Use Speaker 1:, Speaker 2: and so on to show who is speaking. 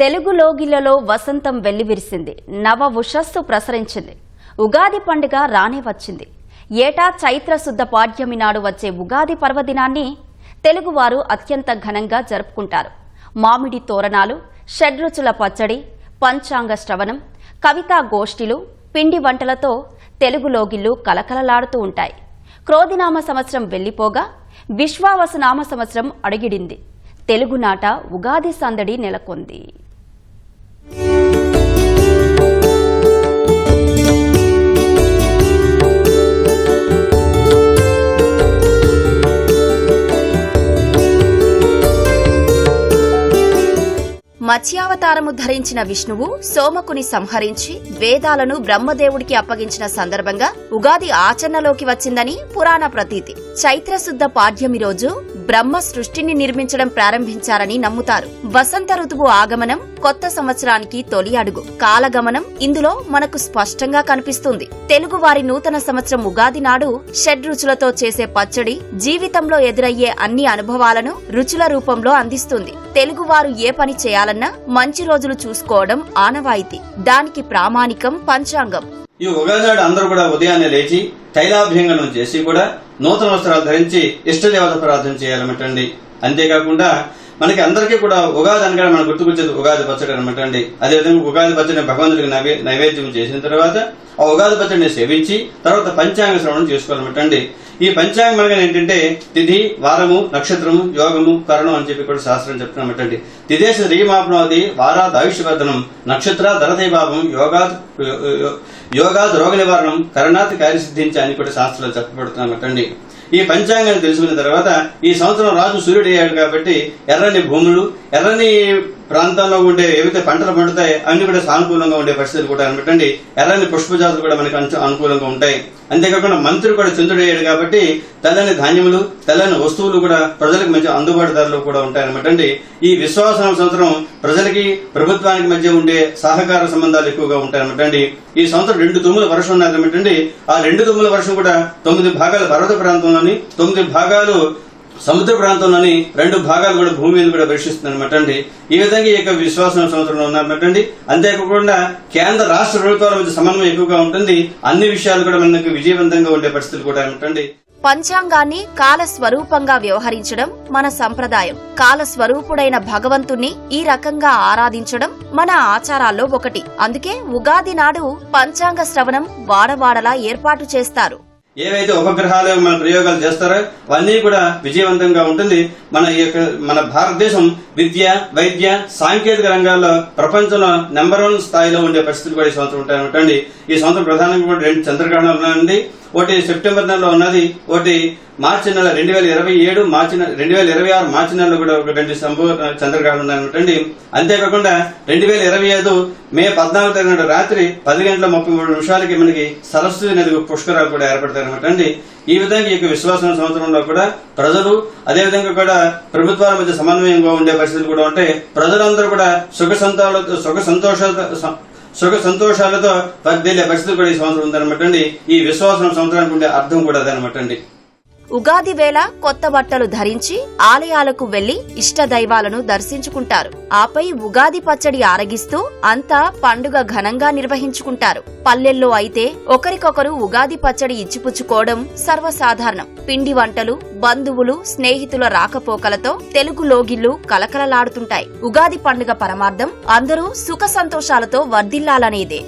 Speaker 1: తెలుగు లోగిలలో వసంతం వెల్లివిరిసింది. నవ ఉషస్సు ప్రసరించింది. ఉగాది పండుగ రానే వచ్చింది. ఏటా చైత్ర శుద్ధ పాడ్యమి నాడు వచ్చే ఉగాది పర్వదినాన్ని తెలుగువారు అత్యంత ఘనంగా జరుపుకుంటారు. మామిడి తోరణాలు షడ్రుచుల పచ్చడి పంచాంగ శ్రవణం కవితా గోష్ఠిలు పిండి వంటలతో తెలుగు లోగిళ్ళు కలకలలాడుతూ ఉంటాయి. క్రోధినామ సంవత్సరం వెళ్ళిపోగా విశ్వావసనామ సంవత్సరం అడుగిడింది. తెలుగునాట ఉగాది సందడి నెలకొంది. మత్స్యావతారము ధరించిన విష్ణువు సోమకుని సంహరించి వేదాలను బ్రహ్మదేవుడికి అప్పగించిన సందర్భంగా ఉగాది ఆచరణలోకి వచ్చిందని పురాణ ప్రతీతి. చైత్రశుద్ధ పాడ్యమి రోజు బ్రహ్మ సృష్టిని నిర్మించడం ప్రారంభించారని నమ్ముతారు. వసంత ఋతువు ఆగమనం కొత్త సంవత్సరానికి తొలి అడుగు. కాలగమనం ఇందులో మనకు స్పష్టంగా కనిపిస్తుంది. తెలుగు వారి నూతన సంవత్సరం ఉగాది నాడు షడ్ రుచులతో చేసే పచ్చడి జీవితంలో ఎదురయ్యే అన్ని అనుభవాలను రుచుల రూపంలో అందిస్తుంది. తెలుగువారు ఏ పని చేయాలని కన్నా మంచి రోజులు చూసుకోవడం ఆనవాయితీ. దానికి ప్రామాణికం పంచాంగం.
Speaker 2: ఈ ఉగాది నాడు అందరూ కూడా ఉదయాన్నే లేచి తైలాభ్యంగనం చేసి కూడా నూతన వస్త్రాలు ధరించి ఇష్టదేవత ప్రార్థన చేయాలన్నమాటండి అంతేకాకుండా మనకి అందరికీ కూడా ఉగాది అనగా మనం గుర్తుకొచ్చేది ఉగాది పచ్చడి అనమాట అండి. అదేవిధంగా ఉగాది పచ్చడిని భగవంతుడికి నైవేద్యం చేసిన తర్వాత ఆ ఉగాది పచ్చడిని సేవించి తర్వాత పంచాంగ శ్రవణం చేసుకోవాలన్నమాట అండి ఈ పంచాంగం అనగా ఏంటంటే తిథి వారము నక్షత్రము యోగము కరణం అని చెప్పి కూడా శాస్త్రం చెప్తున్నమాట అండి తిథేశ శ్రీమాప్నవతి వారాద్ ఆయుష్వర్ధనం నక్షత్ర ధరదైభావం యోగాత్ యోగాత్ రోగ నివారణం కరణాత్ కార్యసిద్ధించి అని కూడా శాస్త్రాలు చెప్పబడుతున్నమాట అండి ఈ పంచాంగాన్ని తెలుసుకున్న తర్వాత ఈ సంవత్సరం రాజు సూర్యుడు అయ్యాడు కాబట్టి ఎర్రని భూములు ఎర్రని ప్రాంతాల్లో ఉండే ఏవైతే పంటలు పండుతాయి అన్ని కూడా సానుకూలంగా ఉండే పరిస్థితులు కూడా అనబట్టండి ఎర్రని పుష్పజాతులు కూడా మనకు అనుకూలంగా ఉంటాయి. అంతేకాకుండా మంత్రులు కూడా చంద్రుడయ్యాడు కాబట్టి తెల్లని ధాన్యములు తెల్లని వస్తువులు కూడా ప్రజలకు మంచి అందుబాటు ధరలో కూడా ఉంటాయన్నమాట అండి ఈ విశ్వాసం సంవత్సరం ప్రజలకి ప్రభుత్వానికి మధ్య ఉండే సహకార సంబంధాలు ఎక్కువగా ఉంటాయన్నమాట అండి ఈ సంవత్సరం రెండు తుమ్ముల వర్షం ఉన్నదన్నమాట అండి ఆ రెండు తుమ్ముల వర్షం కూడా తొమ్మిది భాగాలు పర్వత ప్రాంతంలోని తొమ్మిది భాగాలు సముద్ర ప్రాంతంలోని రెండు భాగాలు కూడా భూమి మీద కూడా వర్షిస్తుంది అనమాట అండి ఈ విధంగా ఈ యొక్క విశ్వాసం సముద్రంలో ఉన్నారన్నమాట అండి అంతేకాకుండా కేంద్ర రాష్ట్ర ప్రభుత్వాల మధ్య సమన్వయం ఎక్కువగా ఉంటుంది. అన్ని విషయాలు కూడా మనకు విజయవంతంగా ఉండే పరిస్థితులు కూడా అనమాట
Speaker 1: పంచాంగాన్ని కాల స్వరూపంగా వ్యవహరించడం మన సంప్రదాయం. కాల స్వరూపుడైన భగవంతుణ్ణి ఈ రకంగా ఆరాధించడం మన ఆచారాల్లో ఒకటి. అందుకే ఉగాది నాడు పంచాంగ శ్రవణం వాడవాడలా ఏర్పాటు చేస్తారు.
Speaker 2: ఏవైతే ఉపగ్రహాలు మన ప్రయోగాలు చేస్తారో అవన్నీ కూడా విజయవంతంగా ఉంటుంది. మన ఈ యొక్క మన భారతదేశం విద్య వైద్య సాంకేతిక రంగాల్లో ప్రపంచంలో నెంబర్ వన్ స్థాయిలో ఉండే పరిస్థితులు కూడా ఈ సంవత్సరం ఉంటాయి ఈ సంవత్సరం ప్రధానంగా కూడా రెండు చంద్రగ్రహణాలు ఉన్నాయండి. ఒకటి సెప్టెంబర్ నెలలో ఉన్నది. ఒకటి మార్చి నెల రెండు వేల ఇరవై ఏడు మార్చి నెల రెండు వేల ఇరవై ఆరు మార్చి నెలలో కూడా ఒకటి రెండు సంపూర్ణ చంద్రగ్రహణం ఉన్నాయన్నమాట అంతేకాకుండా రెండు వేల ఇరవై ఐదు మే పద్నాలుగు తారీఖు రాత్రి పది గంటల ముప్పై మూడు నిమిషాలకి మనకి సరస్వతి నది పుష్కరాలు కూడా ఏర్పడతాయి అనమాట అండి ఈ విధంగా ఈ యొక్క విశ్వాసం సంవత్సరంలో కూడా ప్రజలు అదేవిధంగా కూడా ప్రభుత్వాల మధ్య సమన్వయంగా ఉండే పరిస్థితులు కూడా ఉంటాయి ప్రజలందరూ కూడా సుఖ సంతో సుఖ సంతోష సుఖ సంతోషాలతో వర్ధిల్లే పరిస్థితులు కూడా ఈ సంవత్సరం ఉందనమాట అండి. ఈ విశ్వాసం సంవత్సరానికి ఉండే అర్థం కూడా అదనమాట అండి.
Speaker 1: ఉగాది వేళ కొత్త బట్టలు ధరించి ఆలయాలకు వెళ్ళి ఇష్ట దైవాలను దర్శించుకుంటారు. ఆపై ఉగాది పచ్చడి ఆరగిస్తూ అంతా పండుగ ఘనంగా నిర్వహించుకుంటారు. పల్లెల్లో అయితే ఒకరికొకరు ఉగాది పచ్చడి ఇచ్చిపుచ్చుకోవడం సర్వసాధారణం. పిండి వంటలు బంధువులు స్నేహితుల రాకపోకలతో తెలుగు లోగిళ్ళు కలకలలాడుతుంటాయి. ఉగాది పండుగ పరమార్థం అందరూ సుఖ సంతోషాలతో వర్ధిల్లాలనేదే.